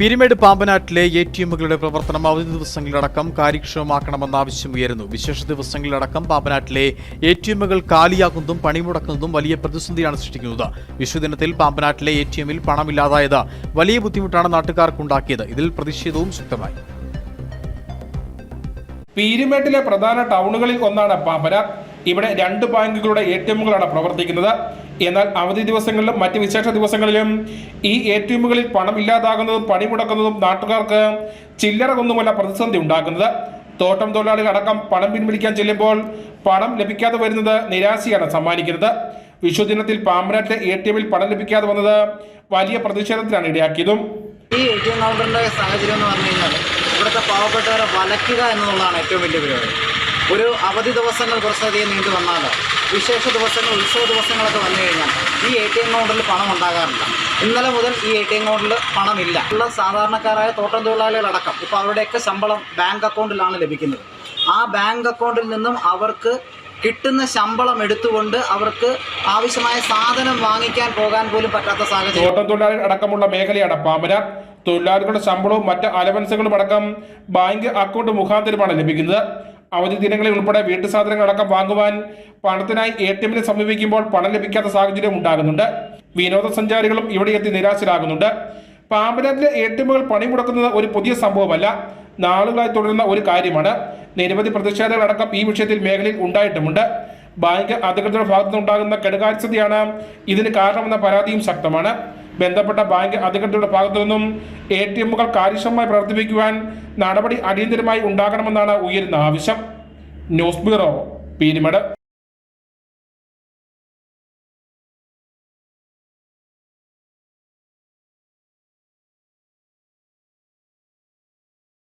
Peermade പാമ്പനാട്ടിലെ A T എമ്മുകളുടെ പ്രവർത്തനം അവധി ദിവസങ്ങളിലടക്കം കാര്യക്ഷമമാക്കണമെന്ന ആവശ്യം ഉയരുന്നു. വിശേഷ ദിവസങ്ങളിലടക്കം പാമ്പനാട്ടിലെ എ ടി എമ്മുകൾ കാലിയാക്കുന്നതും പണിമുടക്കുന്നതും വലിയ പ്രതിസന്ധിയാണ് സൃഷ്ടിക്കുന്നത്. വിശുദിനത്തിൽ പാമ്പനാട്ടിലെ എ ടി എമ്മിൽ പണമില്ലാതായത് വലിയ ബുദ്ധിമുട്ടാണ് നാട്ടുകാർക്കുണ്ടാക്കിയത്. ഇതിൽ പ്രതിഷേധവും ശക്തമായി. പീരുമേട്ടിലെ പ്രധാന ടൗണുകളിൽ ഒന്നാണ് പാമ്പന ഇവിടെ രണ്ട് ബാങ്കുകളുടെ എ ടി എമ്മുകളാണ് പ്രവർത്തിക്കുന്നത്. എന്നാൽ അവധി ദിവസങ്ങളിലും മറ്റ് വിശേഷ ദിവസങ്ങളിലും ഈ എ ടി എമ്മുകളിൽ പണം ഇല്ലാതാകുന്നതും പണിമുടക്കുന്നതും നാട്ടുകാർക്ക് ചില്ലറ ഒന്നുമല്ല പ്രതിസന്ധി ഉണ്ടാക്കുന്നത്. തോട്ടം തൊഴിലാളികൾ അടക്കം പണം പിൻവലിക്കാൻ ചെല്ലുമ്പോൾ പണം ലഭിക്കാതെ വരുന്നത് നിരാശയാണ് സമ്മാനിക്കുന്നത്. വിഷുദിനത്തിൽ പാമ്പനാട്ടിലെ എ ടി എമ്മിൽ പണം ലഭിക്കാതെ വന്നത് വലിയ പ്രതിഷേധത്തിനാണ് ഇടയാക്കിയതും. ഈ എ ടി എം സാഹചര്യം എന്ന് പറഞ്ഞു കഴിഞ്ഞാൽ ഇവിടുത്തെ പാവപ്പെട്ടവരെ വലയ്ക്കുക എന്നുള്ളതാണ് ഏറ്റവും വലിയ പരിപാടി. ഒരു അവധി ദിവസങ്ങൾ കുറച്ചധികം നീണ്ടു വന്നാൽ വിശേഷ ദിവസങ്ങൾ ഉത്സവ ദിവസങ്ങളൊക്കെ വന്നു കഴിഞ്ഞാൽ ഈ എ ടി എം കൗണ്ടറിൽ പണം ഉണ്ടാകാറില്ല. ഇന്നലെ മുതൽ ഈ എ ടി എം കൗണ്ടറിൽ പണമില്ല. ഉള്ള സാധാരണക്കാരായ തോട്ടം തൊഴിലാളികളടക്കം ഇപ്പോൾ അവരുടെയൊക്കെ ശമ്പളം ബാങ്ക് അക്കൗണ്ടിലാണ് ലഭിക്കുന്നത്. ആ ബാങ്ക് അക്കൗണ്ടിൽ നിന്നും അവർക്ക് കിട്ടുന്ന ശമ്പളം എടുത്തുകൊണ്ട് അവർക്ക് ആവശ്യമായ സാധനം വാങ്ങിക്കാൻ പോകാൻ പോലും പറ്റാത്ത സാഹചര്യം. തോട്ടം തൊഴിലാളികൾ അടക്കമുള്ള മേഖലയാണ്. പാമ്പന തൊഴിലാളികളുടെ ശമ്പളവും മറ്റ് അലവൻസുകളും അടക്കം ബാങ്ക് അക്കൗണ്ട് മുഖാന്തരമാണ് ലഭിക്കുന്നത്. അവധി ദിനങ്ങളിൽ ഉൾപ്പെടെ വീട്ടു സാധനങ്ങൾ അടക്കം വാങ്ങുവാൻ പണത്തിനായി എ ടി എമ്മിനെ സമീപിക്കുമ്പോൾ പണം ലഭിക്കാത്ത സാഹചര്യം ഉണ്ടാകുന്നുണ്ട്. വിനോദസഞ്ചാരികളും ഇവിടെ എത്തി നിരാശരാകുന്നുണ്ട്. പാമ്പനാട്ടിലെ എ ടി എമ്മുകൾ പണിമുടക്കുന്നത് ഒരു പുതിയ സംഭവമല്ല. നാളുകളായി തുടരുന്ന ഒരു കാര്യമാണ്. നിരവധി പ്രതിഷേധങ്ങളടക്കം ഈ വിഷയത്തിൽ മേഖലയിൽ ഉണ്ടായിട്ടുമുണ്ട്. ബാങ്ക് അധികൃതരുടെ ഭാഗത്തുനിന്നുണ്ടാകുന്ന കെടുകാര്യസ്ഥതയാണ് ഇതിന് കാരണമെന്ന പരാതിയും ശക്തമാണ്. ബന്ധപ്പെട്ട ബാങ്ക് അധികൃതരുടെ ഭാഗത്തു നിന്നും എ ടി എമ്മുകൾ കാര്യക്ഷമമായി പ്രവർത്തിപ്പിക്കുവാൻ നടപടി അടിയന്തരമായി ഉണ്ടാകണമെന്നാണ് ഉയരുന്ന ആവശ്യം. News bureau Peermade.